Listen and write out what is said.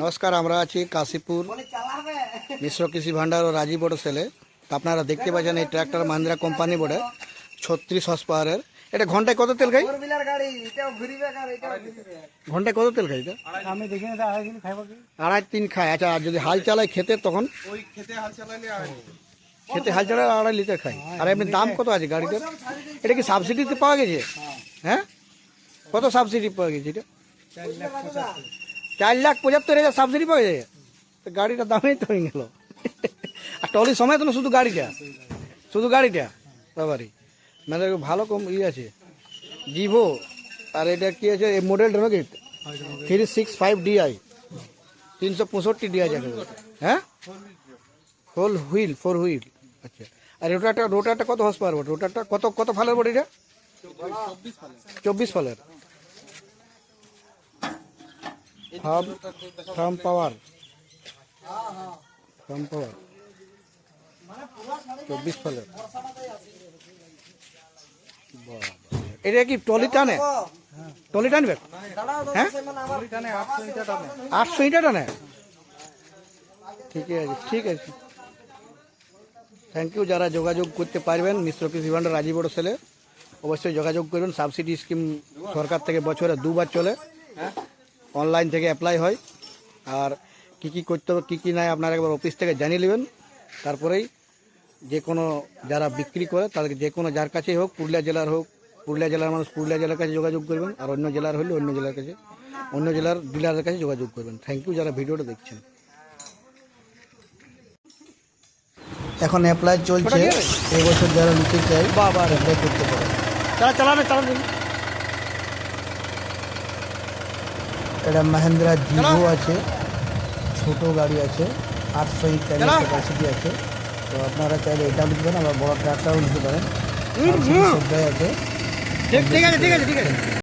নমস্কার আমরা আছি কাশীপুর মিশ্র কৃষি ভান্ডার ও রাজীব বড় সেলে। তো আপনারা দেখতে পাচ্ছেন এই ট্র্যাক্টর মাহিন্দ্রা কোম্পানি বোর্ডে ছত্রিশ হর্স পাওয়ারের। এটা ঘন্টায় কত তেল খাই? ঘন্টায় কত তেল খাই আড়াই তিন খায়। আচ্ছা আর যদি হাল চালায় খেতে তখন? ওই খেতে হাল খেতে হাল চালায় আড়াই লিটার খাই আর এমনি দাম কত আছে গাড়িটার? এটা কি সাবসিডিতে পাওয়া গেছে? হ্যাঁ? কত সাবসিডি পাওয়া গেছে এটা? চার লাখ পঁচাত্তর। হাজার সাবসিডি পাওয়া যায়। তো গাড়িটার দামেই তো হয়ে গেল। আর টলির সময় তো না শুধু গাড়িটা? শুধু গাড়িটা? বাবারি। মানে ভালো কম ই আছে। জিভো আর এটা কি আছে? এই মডেলটা নাকি? থ্রি সিক্স ফাইভ ডিআই তিনশো পঁয়ষট্টি ডিআই যাকে বলে। হ্যাঁ? ফোর হুইল ফোর হুইল আচ্ছা। আর রোটারটা রোটারটা কত হর্স পাওয়ার বটে রোটারটা কত কত ফালের বটে এটা চব্বিশ ফলের farm farm power farm power চব্বিশ ফলের বাবা। এটা কি টলি টানে টলি টানবে হ্যাঁ টানে আটশো লিটার টানে আটশো ইটা টানে ঠিক আছে ঠিক আছে থ্যাংক ইউ যারা যোগাযোগ করতে পারবেন মিশ্র কৃষি ভান্ডার রাজীব বড় সেলে অবশ্যই যোগাযোগ করবেন সাবসিডি স্কিম সরকার থেকে বছরে দুবার চলে অনলাইন থেকে অ্যাপ্লাই হয়। আর কি কি করতে হবে কী কী নাই আপনারা একবার অফিস থেকে জানিয়ে নেবেন। তারপরেই যে কোনো যারা বিক্রি করে তাদেরকে যে কোনো যার কাছেই হোক পুরুলিয়া জেলার হোক পুরুলিয়া জেলার মানুষ পুরুলিয়া জেলার কাছে যোগাযোগ করবেন। আর অন্য জেলার হলে অন্য জেলার কাছে অন্য জেলার ডিলারের কাছে যোগাযোগ করবেন। থ্যাংক ইউ যারা ভিডিওটা দেখছেন। এখন অ্যাপ্লাই চলছে। এবছর যারা নিতে চাই অ্যাপ্লাই করতে পারে। চালা চালানো চালানো এটা মাহেন্দ্রা জিভো আছে ছোট গাড়ি আছে আটশো ইত্যাদি ক্যাপাসিটি আছে। তো আপনারা চাইলে এটা নিতে পারেন আবার বড় ট্রাকটাও নিতে পারেন। সবটাই আছে। ঠিক আছে ঠিক আছে ঠিক আছে।